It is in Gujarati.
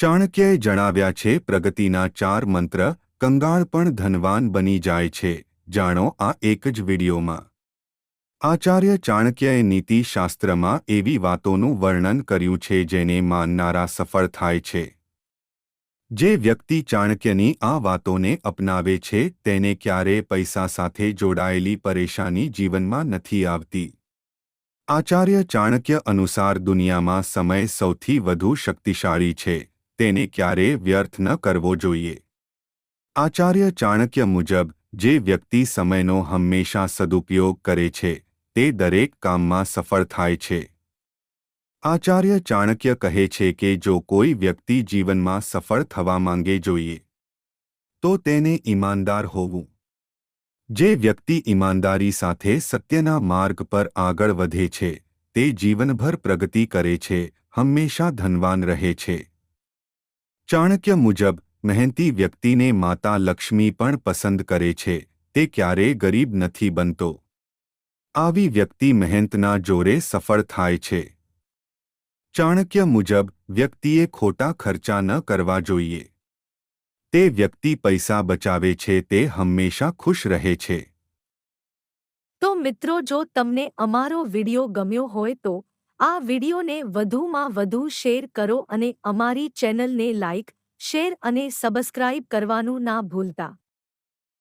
ચાણક્યએ જણાવ્યા છે, પ્રગતિના ચાર મંત્ર, કંગાળ પણ ધનવાન બની જાય છે. જાણો, આ એક જ વિડીયોમાં. આચાર્ય ચાણક્યએ નીતિશાસ્ત્રમાં એવી વાતોનું વર્ણન કર્યું છે, જેને માનનારા સફળ થાય છે. જે વ્યક્તિ ચાણક્યની આ વાતોને અપનાવે છે, તેને ક્યારે પૈસા સાથે જોડાયેલી પરેશાની જીવનમાં નથી આવતી. આચાર્ય ચાણક્ય અનુસાર દુનિયામાં સમય સૌથી વધુ શક્તિશાળી છે. તેને ક્યારે વ્યર્થ ન કરવો જોઈએ. આચાર્ય ચાણક્ય મુજબ, જે વ્યક્તિ સમયનો હંમેશા સદુપયોગ કરે છે, તે દરેક કામમાં સફળ થાય છે. આચાર્ય ચાણક્ય કહે છે કે જો કોઈ વ્યક્તિ જીવનમાં સફળ થવા માંગે જોઈએ, તો તેને ઈમાનદાર હોવું. જે વ્યક્તિ ઈમાનદારી સાથે સત્યના માર્ગ પર આગળ વધે છે, તે જીવનભર પ્રગતિ કરે છે, હંમેશા ધનવાન રહે છે. ચાણક્ય મુજબ મહેનતી વ્યક્તિને માતા લક્ષ્મી પણ પસંદ કરે છે, તે ક્યારેય ગરીબ નથી બનતો. આવી વ્યક્તિ મહેનતના જોરે સફળ થાય છે. ચાણક્ય મુજબ, વ્યક્તિએ ખોટા ખર્ચા ન કરવા જોઈએ. તે વ્યક્તિ પૈસા બચાવે છે, તે હંમેશા ખુશ રહે છે. તો મિત્રો, જો તમને અમારો વિડિયો ગમ્યો હોય તો આ વિડિયોને વધુમાં વધુ શેર કરો અને અમારી ચેનલને લાઇક શેર અને સબસ્ક્રાઇબ કરવાનું ના ભૂલતા.